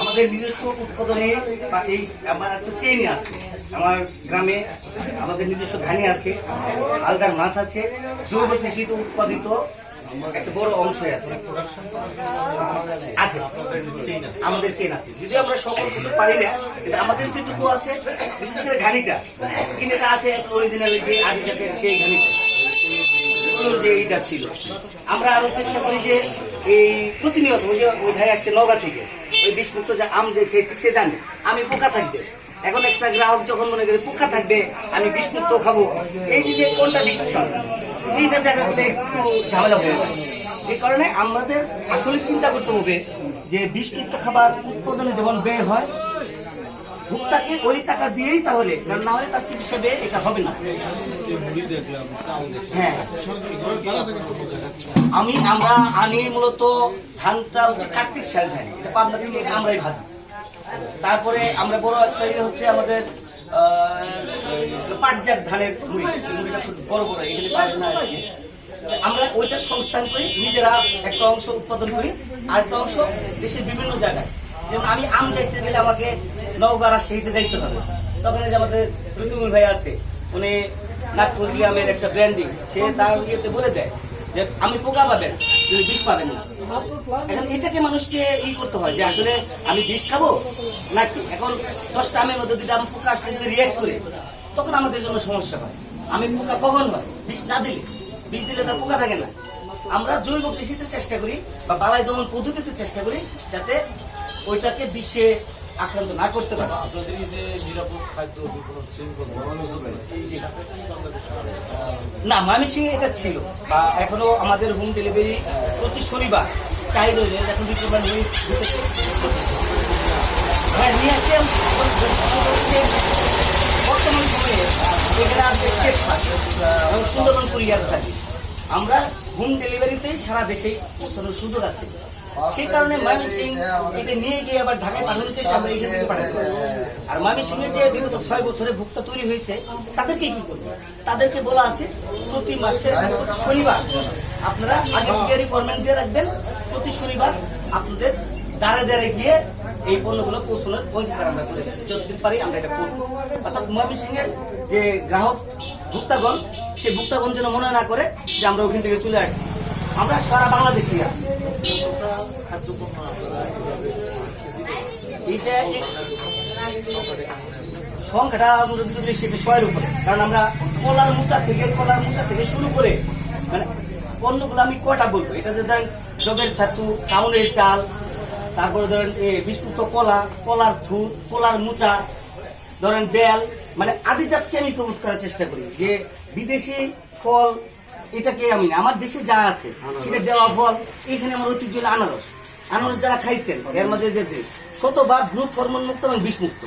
আমাদের নিজস্ব উৎপাদনে বা এই আমার একটা চেইন আছে। আমার গ্রামে আমাদের নিজস্ব ধানি আছে আলদার মাছ আছে, জৈব কৃষিতে উৎপাদিত একটা বড় অংশ আছে। আছে। আমাদের চেন আছে। যদি আমরা সকল কিছু পারি না কিন্তু আমাদের যেটুকু আছে, বিশেষ করে ঘানিটা, কিন্তু আছে অরিজিনাল যে আদি সেই ঘানিটা। আমরা আরও চেষ্টা করি যে এই প্রতিনিয়ত, ওই ভাই আসছে থেকে, ওই বিষমুক্ত যে আম যে খেয়েছি, সে জানে, আমি পোকা থাকবে। এখন একটা গ্রাহক যখন মনে করে পোকা থাকবে, আমি বিষমুক্ত খাব। এই যে কোনটা এইটা জায়গা হলে একটু ঝামেলা হয়ে যে কারণে আমাদের আসলে চিন্তা করতে হবে যে বিষমুক্ত খাবার উৎপাদনে যেমন ব্যয় হয় ভোক্তাকে ওই টাকা দিয়েই তাহলে, কারণ না হলে তার চিকিৎসা ব্যয় এটা হবে না। হ্যাঁ। আমি, আমরা আনি মূলত ধানটা হচ্ছে কার্তিক শাল ধান, এটা পাবনা থেকে আমরাই ভাজি। তারপরে আমরা বড় একটা ইয়ে হচ্ছে আমাদের পাটজাত ধানের মুড়ি মুড়িটা খুব বড় বড়, এখানে পাবেন আজকে। আমরা ওইটা সংস্থান করি, নিজেরা একটা অংশ উৎপাদন করি আর একটা অংশ দেশের বিভিন্ন জায়গায়। আমি আম যাইতে গেলে আমাকে নওগাঁ রাজশাহীতে যাইতে হবে। তখন যে আমাদের রুকুমুল ভাই আছে, উনি নাগপুজলি আমের একটা ব্র্যান্ডিং সে তার ইয়েতে বলে দেয় যে, আমি পোকা পাবেন কিন্তু বিষ পাবেন না। এখন এটাকে মানুষকে ই করতে হয় যে, আসলে আমি বিষ খাব নাকি? এখন দশটা আমের মধ্যে যদি আমি পোকা আসলে যদি রিয়াক্ট করে, তখন আমাদের জন্য সমস্যা হয়। আমি পোকা কখন হয়? বিষ না দিলে। বিষ দিলে তার পোকা থাকে না। আমরা জৈব কৃষিতে চেষ্টা করি বা বালাই দমন পদ্ধতিতে চেষ্টা করি যাতে ওইটাকে বিশ্বে আক্রান্ত না করতে পারে। আপনাদের এই যে নিরাপদ খাদ্য। না ময়মনসিং এটা ছিল। বা এখনও আমাদের হোম ডেলিভারি প্রতি শনিবার চাই রইলে। এখন বিক্রমান হ্যাঁ নিয়ে আসি বর্তমান সময়ে এখানে আছে স্টেট এবং সুন্দরবন কুরিয়ার সার্ভিস। আমরা হোম ডেলিভারিতেই সারা দেশে পৌঁছানোর সুযোগ আছে। সেই কারণে ময়মনসিং এটা নিয়ে গিয়ে আবার ঢাকায় আমরা থেকে পাঠাতে। আর ময়মনসিংহের যে বিগত ছয় বছরে ভুক্তা তৈরি হয়েছে, তাদেরকে কি করবে তাদেরকে বলা আছে, প্রতি মাসে শনিবার আপনারা আগে দিয়ে রাখবেন, প্রতি শনিবার আপনাদের দাঁড়ে দাঁড়ে গিয়ে এই পণ্যগুলো পৌঁছানোর অঙ্গীকার আমরা করেছি। যতদিন পারি আমরা এটা করব। অর্থাৎ ময়মনসিংহের যে গ্রাহক ভুক্তাগণ, সেই ভুক্তাগণ যেন মনে না করে যে আমরা ওখান থেকে চলে আসছি। আমরা সারা বাংলাদেশেই আছি। সংখ্যাটা যদি সেটা ছয়ের উপরে। কারণ আমরা কলার মোচা থেকে, কলার মোচা থেকে শুরু করে মানে পণ্যগুলো আমি কটা বলব? এটা যে ধরেন জবের ছাতু কাউনের চাল, তারপরে ধরেন বিস্কুট, কলা, কলার থুর কলার মোচা, ধরেন বেল মানে আদিজাতকে আমি প্রমোট করার চেষ্টা করি যে বিদেশি ফল এটাকে আমি না। আমার দেশে যা আছে সেটা দেওয়া ফল এখানে আমার ঐতিহ্য আনারস। আনারস যারা খাইছেন এর মাঝে যে শতবার গ্রুপ হরমোন মুক্ত এবং বিষমুক্ত।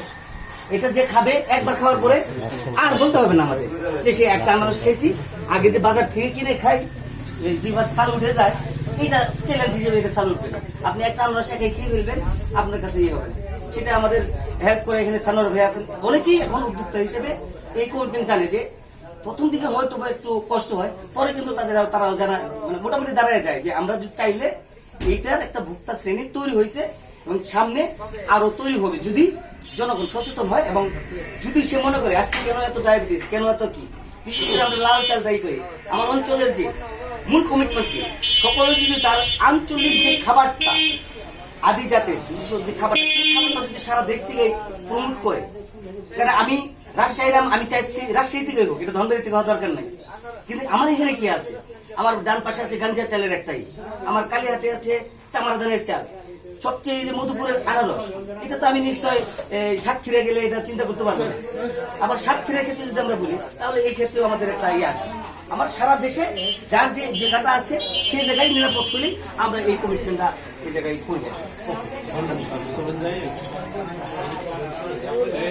এটা যে খাবে একবার খাওয়ার পরে আর বলতে হবে না আমাদের। যে সে একটা আনারস খেয়েছি আগে যে বাজার থেকে কিনে খাই জিভার সাল উঠে যায় এটা চ্যালেঞ্জ হিসেবে এটা সাল উঠবে না। আপনি একটা আনারস একে খেয়ে ফেলবেন আপনার কাছে ইয়ে হবে সেটা আমাদের হেল্প করে এখানে সানোর ভাই আছেন। অনেকেই এখন উদ্যোক্তা হিসেবে এই কমিটমেন্ট জানে যে প্রথম দিকে হয়তো বা একটু কষ্ট হয়, পরে কিন্তু তাদের তারাও জানা মানে মোটামুটি দাঁড়ায় যায় যে আমরা যদি চাইলে এইটার একটা ভোক্তা শ্রেণি তৈরি হয়েছে এবং সামনে আরও তৈরি হবে। যদি জনগণ সচেতন হয় এবং যদি সে মনে করে, আজকে কেন এত ডায়াবেটিস কেন এত কি? বিশেষ করে আমরা লাল চাল দায়ী করি। আমার অঞ্চলের যে মূল কমিটমেন্ট কি? সকলে যদি তার আঞ্চলিক যে খাবারটা, আদি জাতের যে খাবারটা সেই খাবারটা যদি সারা দেশ থেকে প্রমোট করে কারণ আমি রাজশাহীর আম আমি চাইছি, রাজশাহী থেকে হোক, এটা ধনবাড়ি থেকে হওয়ার দরকার নাই। কিন্তু আমার এখানে কি আছে? আমার ডান পাশে আছে গাঞ্জা চালের একটাই, আমার কালিহাতে আছে চামারদানের চাল। সবচেয়ে যে মধুপুরের আনারস, এটা তো আমি নিশ্চয় সাতক্ষীরা গেলে এটা চিন্তা করতে পারব না। আবার সাতক্ষীরার ক্ষেত্রে যদি আমরা বলি, তাহলে এই ক্ষেত্রেও আমাদের একটা ইয়ে আমার সারা দেশে যার যে জায়গাটা আছে সেই জায়গায় নিরাপদ করলেই আমরা এই কমিটমেন্টটা এই জায়গায় পৌঁছাই